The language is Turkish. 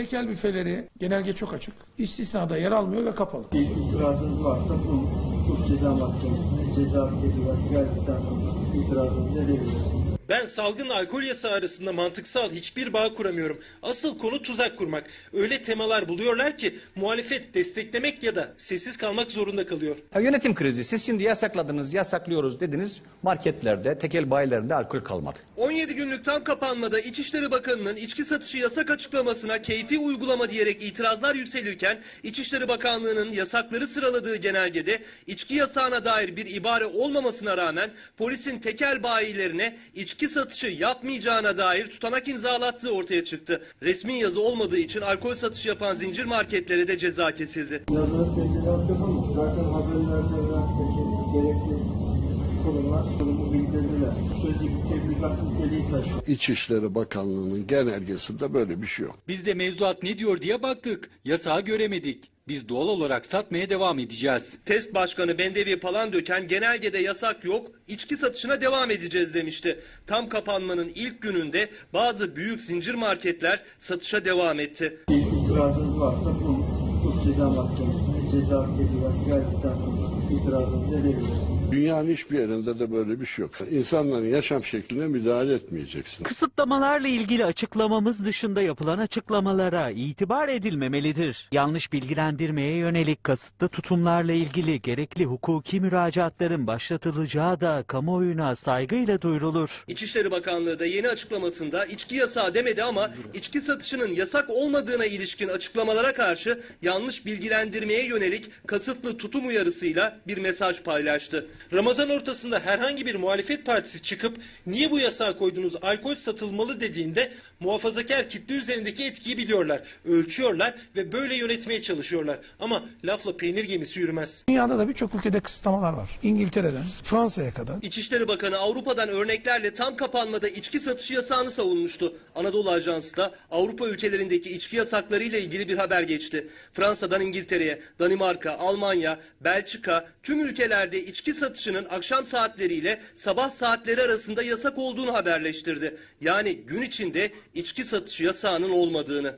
Tekel büfeleri genelge çok açık. İstisnada yer almıyor ve kapalı. Bir itirazınız varsa bu Suç Ceza Mahkemesi'ne ceza geldikten sonra itirazınızı edebilirsiniz. Ben salgın alkol yasağı arasında mantıksal hiçbir bağ kuramıyorum. Asıl konu tuzak kurmak. Öyle temalar buluyorlar ki muhalefet desteklemek ya da sessiz kalmak zorunda kalıyor. Ya yönetim krizi. Siz şimdi yasakladınız, yasaklıyoruz dediniz. Marketlerde, tekel bayilerinde alkol kalmadı. 17 günlük tam kapanmada İçişleri Bakanı'nın içki satışı yasak açıklamasına keyfi uygulama diyerek itirazlar yükselirken İçişleri Bakanlığı'nın yasakları sıraladığı genelgede içki yasağına dair bir ibare olmamasına rağmen polisin tekel bayilerine içki satışı yapmayacağına dair tutanak imzalattığı ortaya çıktı. Resmi yazı olmadığı için alkol satışı yapan zincir marketlere de ceza kesildi. Yazılı yapılmış. Zaten haberlerde gerekli taşıyor. İçişleri Bakanlığı'nın genelgesinde böyle bir şey yok. Biz de mevzuat ne diyor diye baktık. Yasağı göremedik. Biz doğal olarak satmaya devam edeceğiz. Test Başkanı Bendevi Palandöken genelgede yasak yok, içki satışına devam edeceğiz demişti. Tam kapanmanın ilk gününde bazı büyük zincir marketler satışa devam etti. İtirazınız varsa bu Suç Ceza Mahkemesi'ne ceza sonra itirazınızı edebilirsiniz. Dünyanın hiçbir yerinde de böyle bir şey yok. İnsanların yaşam şekline müdahale etmeyeceksin. Kısıtlamalarla ilgili açıklamamız dışında yapılan açıklamalara itibar edilmemelidir. Yanlış bilgilendirmeye yönelik kasıtlı tutumlarla ilgili gerekli hukuki müracaatların başlatılacağı da kamuoyuna saygıyla duyurulur. İçişleri Bakanlığı da yeni açıklamasında içki yasağı demedi ama içki satışının yasak olmadığına ilişkin açıklamalara karşı yanlış bilgilendirmeye yönelik kasıtlı tutum uyarısıyla bir mesaj paylaştı. Ramazan ortasında herhangi bir muhalefet partisi çıkıp niye bu yasağı koydunuz alkol satılmalı dediğinde muhafazakar kitle üzerindeki etkiyi biliyorlar, ölçüyorlar ve böyle yönetmeye çalışıyorlar. Ama lafla peynir gemisi yürümez. Dünyada da birçok ülkede kısıtlamalar var. İngiltere'den Fransa'ya kadar. İçişleri Bakanı Avrupa'dan örneklerle tam kapanmada içki satışı yasağını savunmuştu. Anadolu Ajansı da Avrupa ülkelerindeki içki yasaklarıyla ilgili bir haber geçti. Fransa'dan İngiltere'ye, Danimarka, Almanya, Belçika tüm ülkelerde içki satışının akşam saatleriyle sabah saatleri arasında yasak olduğunu haberleştirdi. Yani gün içinde içki satışı yasağının olmadığını.